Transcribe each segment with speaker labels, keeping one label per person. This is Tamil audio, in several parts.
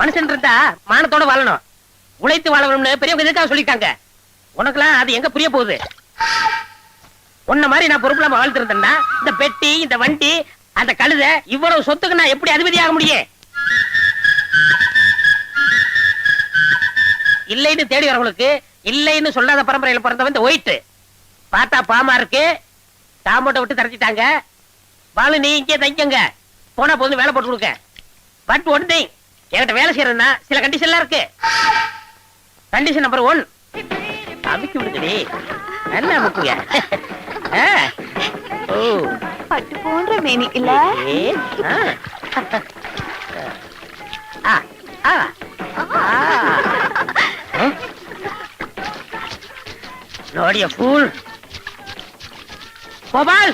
Speaker 1: மனுஷன் இருந்தா மானத்தோட வாழணும். உழைத்து வாழணும்னு பெரியவங்க எதுக்காக சொல்லிட்டாங்க உனக்கெல்லாம் அது எங்க புரிய போகுது? உன்ன மாதிரி நான் பொறுப்பு இல்லாம வாழ்த்து இருந்தேன்னா இந்த பெட்டி இந்த வண்டி அந்த கழுத இவ்வளவு சொத்துக்கு நான் எப்படி அதிபதி ஆக முடியும்? இல்லைன்னு தேடி வரவங்களுக்கு இல்லைன்னு சொல்லாத பரம்பரையில பிறந்தவன் இந்த ஒயிட் பார்த்தா பாமா இருக்கு தாமோட்டை விட்டு தரச்சிட்டாங்க பாலு நீ இங்கே தங்கிக்கங்க. போனா போதும் வேலை போட்டு கொடுக்க. பட் ஒன் திங் என்கிட்ட வேலை செய்யறதுன்னா சில கண்டிஷன்லாம் இருக்கு. கண்டிஷன் நம்பர் ஒன் அமுக்கி விடுங்கடி. நல்லா அமுக்குங்க. ஓ.
Speaker 2: பட்டு போன்ற மேனி இல்ல?
Speaker 1: நோடிய ஃபூல் கோபால்!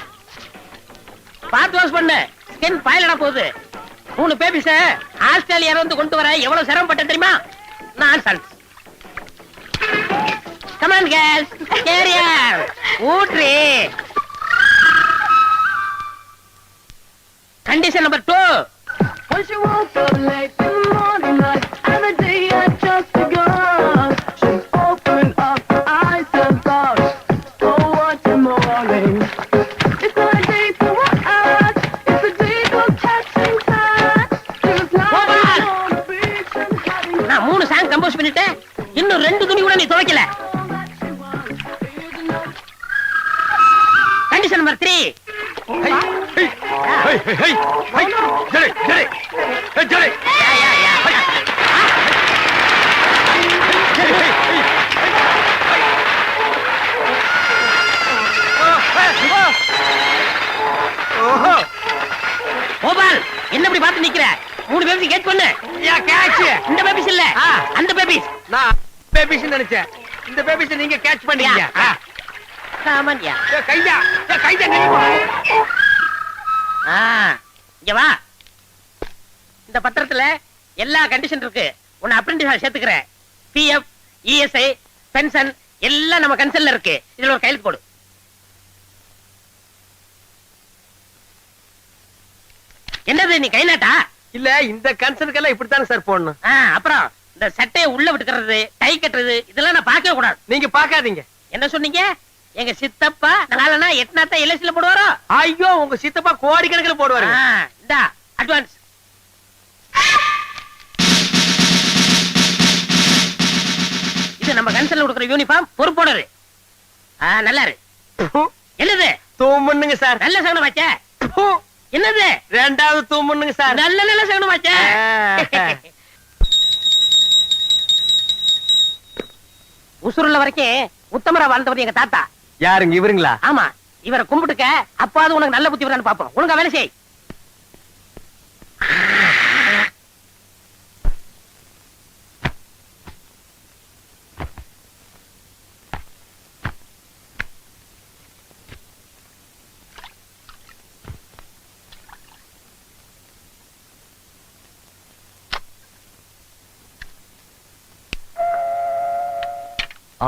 Speaker 1: பார்த்து வாஷ் பண்ணு. ஸ்கின் பாயிலடா போகுது. மூணு பேபிஸ ஆஸ்திரேலியா இருந்து கொண்டு வர எவ்வளவு சிரமப்பட்ட தெரியுமா? நான் சன்ஸ் கமான் கேஸ் கேரியர் ஊட்ரி கண்டிஷன் நம்பர் டூ பண்ணிட்டேன். இன்னும் ரெண்டு துணி கூட நீ துவைக்கல. கண்டிஷன் நம்பர் த்ரீ கோபால்
Speaker 3: நான் பேபிஸ் நினைச்சேன். இந்த பேபிஸ் நீங்க கேட்ச் பண்ணீங்க.
Speaker 1: சாமான்யா இங்க வா. இந்த பத்திரத்துல எல்லா கண்டிஷன் இருக்கு. உன்னை அப்ரெண்டிஸ் சேர்த்துக்கிறேன். பிஎஃப் இஎஸ்ஐ பென்ஷன் எல்லாம் நம்ம கன்சல்ல இருக்கு. இதுல ஒரு கையெழுத்து போடு. என்னது நீ கை நாட்டா?
Speaker 3: இல்ல இந்த கன்சர்னுக்கெல்லாம் இப்படித்தானே சார் போடணும்.
Speaker 1: அப்புறம்? இந்த சட்டையை உள்ள விட்டுக்கிறது டை கட்டுறது இதெல்லாம் நான் பார்க்கவே கூடாது.
Speaker 3: நீங்க பாக்காதீங்க
Speaker 1: என்ன சொன்னீங்க? எங்க சித்தப்பா நாளனா எட்நாத்த எல்ஐசில போடுவாரோ?
Speaker 3: ஐயோ உங்க சித்தப்பா கோடி கணக்கில் போடுவாரு
Speaker 1: இந்தா அட்வான்ஸ் இது நம்ம கன்சல்ல கொடுக்குற யூனிஃபார்ம் பொறுப்போட இரு. ஆ, நல்லா இரு என்னது?
Speaker 3: தூமுன்னுங்க சார்.
Speaker 1: நல்ல சகனம் வச்ச என்னது?
Speaker 3: ரெண்டாவது தூமுன்னுங்க சார்.
Speaker 1: நல்ல நல்ல சகனம் வச்ச
Speaker 3: ஆ.
Speaker 1: உசுருள்ள வரைக்கும் உத்தமரா வாழ்ந்தவர் எங்க தாத்தா.
Speaker 3: யாருங்க இவருங்களா?
Speaker 1: ஆமா இவரை கும்பிட்டுக்க அப்பாவது உனக்கு நல்ல புத்தி வரான்னு பாப்போம் ஒழுங்கா வேலை செய்.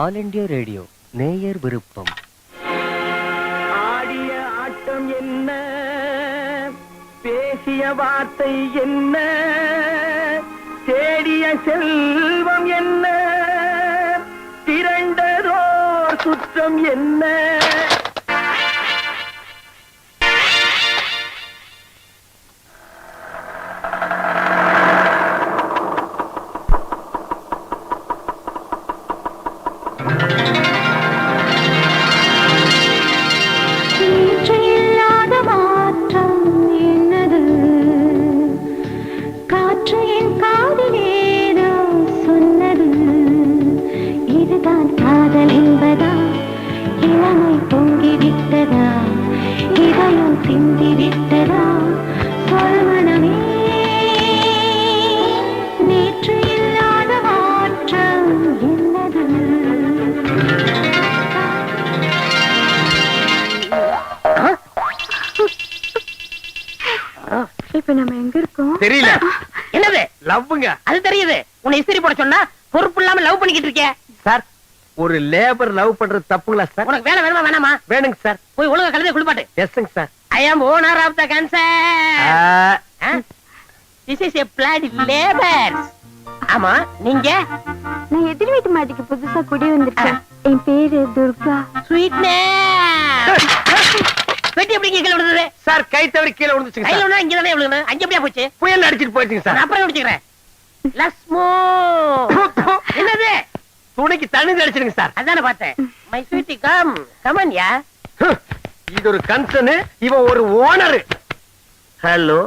Speaker 4: ஆல் இண்டியா ரேடியோ நேயர் விருப்பம்.
Speaker 3: ஆடிய ஆட்டம் என்ன? பேசிய வார்த்தை என்ன? தேடிய செல்வம் என்ன? திரண்டதோ சுற்றம் என்ன? தெரியல.
Speaker 1: என்னது?
Speaker 3: லவ்வுங்க.
Speaker 1: அது தெரியுது. உன்னை இஸ்திரி போட சொன்னா பொறுப்பு இல்லாம லவ் பண்ணிக்கிட்டு இருக்கே.
Speaker 3: சார் ஒரு லேபர் லவ் பண்றது தப்புங்களா சார்?
Speaker 1: உனக்கு வேலை வேணுமா வேணாமா.
Speaker 3: வேணுங்க சார்.
Speaker 1: போய் ஒழுங்கா கழுதை குளிப்பாட்டு.
Speaker 3: எஸ்ங்க sir.
Speaker 1: I am owner of the concern this is a flat labour ஆமா நீங்க?
Speaker 2: நான் எதிர் வீட்டு மாடிக்கு புதுசா குடி வந்திருக்கேன். என் பேரு துர்கா.
Speaker 1: ஸ்வீட்னே வெட்டி எப்படி கீழே விழுந்தது?
Speaker 3: சார் கை தவறி கீழே விழுந்துச்சுங்க
Speaker 1: கையில ஒண்ணு இங்க தானே விழுகணும் அங்க எப்படியா போச்சு?
Speaker 3: புயல் அடிச்சிட்டு போயிடுச்சுங்க
Speaker 1: நான்
Speaker 3: சார்
Speaker 1: அப்புறம் குடிச்சுக்கிறேன் லஸ்மோ. என்னது?
Speaker 3: துணிக்கு தண்ணி அடிச்சிருங்க சார்.
Speaker 1: அதானே பார்த்தேன். My sweetie come come on யா
Speaker 3: இது ஒரு கன்சர்ன் இவன் ஒரு ஓனர்.
Speaker 5: ஹலோ?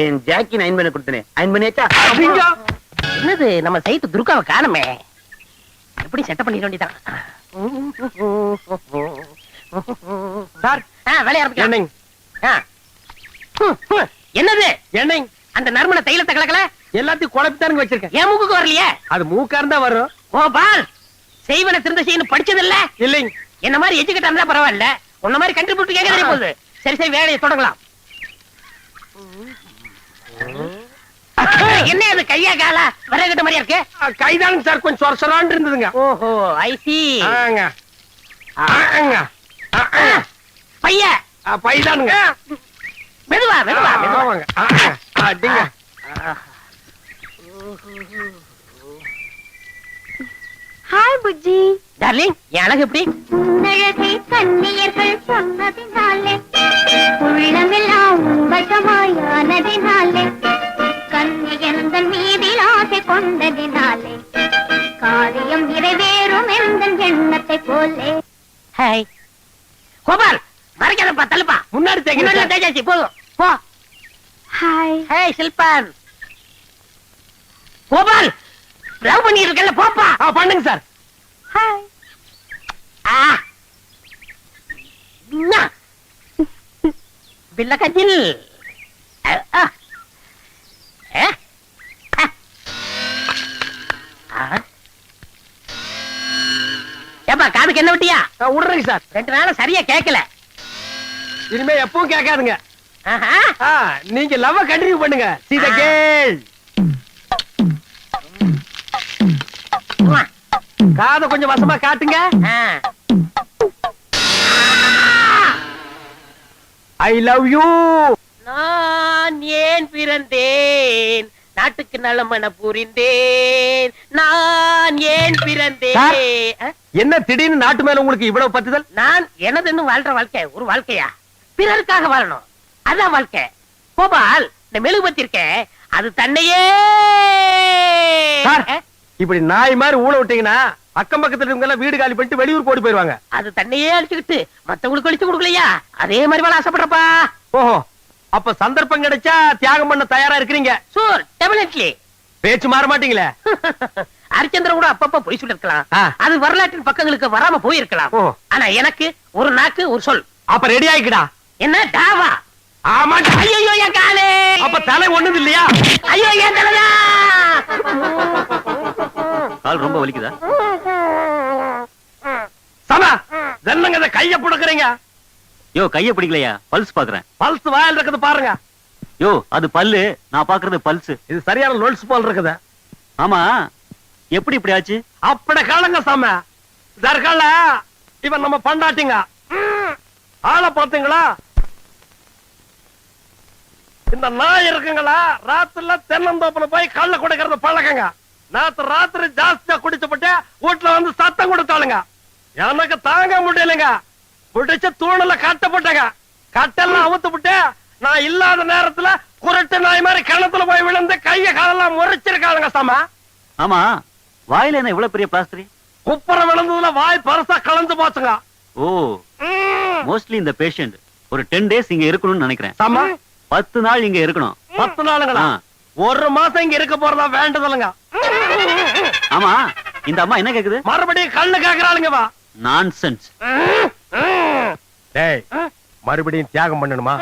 Speaker 5: என் ஜாக்கி அயன் பண்ண கொடுத்தனே. அயன் பண்ணியாச்சா
Speaker 1: என்னது நம்ம சைத்து துர்காவை காணுமே. எப்படி செட்டப் பண்ணிட வேண்டியதான்
Speaker 3: சார்
Speaker 1: வேலைய ஆரம்பிக்கலாம். என்னது? அந்த நறுமண தைலத்தை கலக்கல?
Speaker 3: எல்லாத்தையும் குழப்பித்தானுங்க வச்சிருக்கேன்.
Speaker 1: என் மூக்குக்கு வரலையே?
Speaker 3: அது மூக்கா இருந்தா வரும்.
Speaker 1: கோபால் செய்வன திருந்த செய்யணும் படிச்சது இல்ல
Speaker 3: இல்லைங்க.
Speaker 1: என்ன மாதிரி எஜுகேட் இருந்தா பரவாயில்ல. உன்ன மாதிரி கண்டுபிடிச்சு கேட்க தெரிய போகுது சரி சரி வேலையை தொடங்கலாம். என்ன அது கையா காலா? வரகட்ட மாதிரியா இருக்கு?
Speaker 3: கைதானுங்க சார். கொஞ்சம் சொர சொரான்னு இருந்ததுங்க.
Speaker 1: ஓஹோ
Speaker 3: ஆங்க. ஆங்க.
Speaker 1: பைய.
Speaker 3: பைதானுங்க.
Speaker 1: மெதுவா மெதுவா மெதுவா.
Speaker 3: ஆமாங்க. ஆ, ஆ. அடிங்க.
Speaker 2: ஹாய் புஜ்ஜி.
Speaker 1: டார்லிங் என் அழகு எப்படி?
Speaker 2: உன்னழகை கண்ணியர்கள் சொன்னதினாலே உள்ளமெல்லாம் வசமாயானதினாலே கண்ணியந்தன் மீதில் ஆசை கொண்டதினாலே காரியம் நிறைவேறும் எந்த எண்ணத்தை போலே.
Speaker 1: ஹாய் கோபால். மறைக்காதப்பா தள்ளுப்பா.
Speaker 3: முன்னாடி
Speaker 1: முன்னாடி போதும் போ
Speaker 2: ஹாய்
Speaker 1: ஹேய் சில்பான் கோபால் லவ் பண்ணி இருக்கல போப்பா.
Speaker 3: ஆ, பண்ணுங்க சார்.
Speaker 2: ஹாய்
Speaker 1: ஆ. நா. பில்ல கஜில் ஆ. ஏ? ஏப்பா காதுக்கு என்ன விட்டியா?
Speaker 3: விடுறேங்க சார்.
Speaker 1: ரெண்டு நாளும் சரியா கேட்கல
Speaker 3: இனிமே எப்பவும் கேட்காதுங்க. நீங்க லவ் கண்டினியூ பண்ணுங்க. சீத கேள். காதை கொஞ்சம் வசமா காட்டுங்க. ஐ லவ் யூ
Speaker 1: நான் ஏன் பிறந்தேன்? நாட்டுக்கு நலமன புரிந்தேன். நான் ஏன் பிறந்தேன்?
Speaker 3: என்ன திடீர்னு நாட்டு மேல உங்களுக்கு இவ்வளவு பத்துதல்?
Speaker 1: நான் எனதுன்னு வாழ்ற வாழ்க்கை ஒரு வாழ்க்கையா? பிறருக்காக வாழணும். அதான் வாழ்க்கை. கோபால் இந்த மெழுகுபத்தி இருக்க அது தன்னையே?
Speaker 3: இப்படி நாய் மாதிரி ஊழ விட்டீங்கன்னா அக்கம் பக்கத்துல இருக்கவங்க எல்லாம் வீடு காலி பண்ணிட்டு வெளியூர் போடி போயிருவாங்க
Speaker 1: அது தன்னையே அழிச்சுக்கிட்டு மத்தவங்களுக்கு அழிச்சு கொடுக்கலையா? அதே மாதிரி வாழ ஆசைப்படுறப்பா.
Speaker 3: ஓஹோ அப்ப சந்தர்ப்பம் கிடைச்சா தியாகம் பண்ண தயாரா இருக்கிறீங்க?
Speaker 1: சூர் டெபினெட்லி
Speaker 3: பேச்சு மாற மாட்டீங்களே?
Speaker 1: ஹரிச்சந்திரன் கூட அப்பப்ப பொய் சொல்லிருக்கலாம். அது வரலாற்றின் பக்கங்களுக்கு வராம போயிருக்கலாம். ஆனா எனக்கு ஒரு நாக்கு ஒரு சொல்.
Speaker 3: அப்ப ரெடி ஆயிக்கடா.
Speaker 1: என்ன டாவா
Speaker 3: ஆமா
Speaker 1: ஐயோ என் காலே.
Speaker 3: அப்ப தலை ஒண்ணுது இல்லையா?
Speaker 1: ஐயோ என் தலைதா
Speaker 4: கால் ரொம்ப வலிக்குதா?
Speaker 3: சமா என்னங்க இதை கைய புடுக்குறீங்க.
Speaker 4: யோ கைய பிடிக்கலையா? பல்ஸ் பாக்குறேன்.
Speaker 3: பல்ஸ் வாயில் இருக்குது பாருங்க.
Speaker 4: யோ அது பல்லு. நான் பாக்குறது பல்ஸ்.
Speaker 3: இது சரியான லொல்ஸ் போல் இருக்குது.
Speaker 4: ஆமா. எப்படி இப்படி ஆச்சு?
Speaker 3: அப்படி காலங்க சாம. தற்கால இவன் நம்ம பண்டாட்டிங்க. ஆளை பாத்தீங்களா இந்த நாய் இருக்குங்களா? ராத்திரில தென்னந்தோப்புல போய் கள்ள குடிக்கிறது பழக்கங்க. நேத்து ராத்திரி ஜாஸ்தியா குடிச்சுப்பட்டு வீட்டுல வந்து சத்தம் கொடுத்தாளுங்க. எனக்கு தாங்க முடியலைங்க. பிடிச்சு தூணுல கட்டப்பட்டங்க. கட்டெல்லாம் அவுத்து விட்டு நான் இல்லாத நேரத்துல குரட்டு நாய் மாதிரி கிணத்துல போய் விழுந்து கைய காலெல்லாம் முறைச்சிருக்காளுங்க சாமா.
Speaker 4: ஆமா. வாயில என்ன இவ்வளவு பெரிய பிளாஸ்டரி?
Speaker 3: குப்புற விழுந்ததுல வாய் பரசா கலந்து போச்சுங்க.
Speaker 4: ஓ. மோஸ்ட்லி இந்த பேஷண்ட் ஒரு டென் டேஸ் இங்க இருக்கணும்னு நினைக்கிறேன்.
Speaker 3: சாமா.
Speaker 4: பத்து நாள் இங்க இருக்கணும்.
Speaker 3: பத்து நாளுங்களா? ஒரு மாசம் இங்க இருக்க போறதா வேண்டதில்லைங்க
Speaker 4: ஆமா இந்த அம்மா என்ன கேக்குது?
Speaker 3: மறுபடியும் கண்ணு கேக்குறாளுங்க வா.
Speaker 4: நான்சென்ஸ்
Speaker 3: டேய் மறுபடியும் தியாகம் பண்ணணுமா?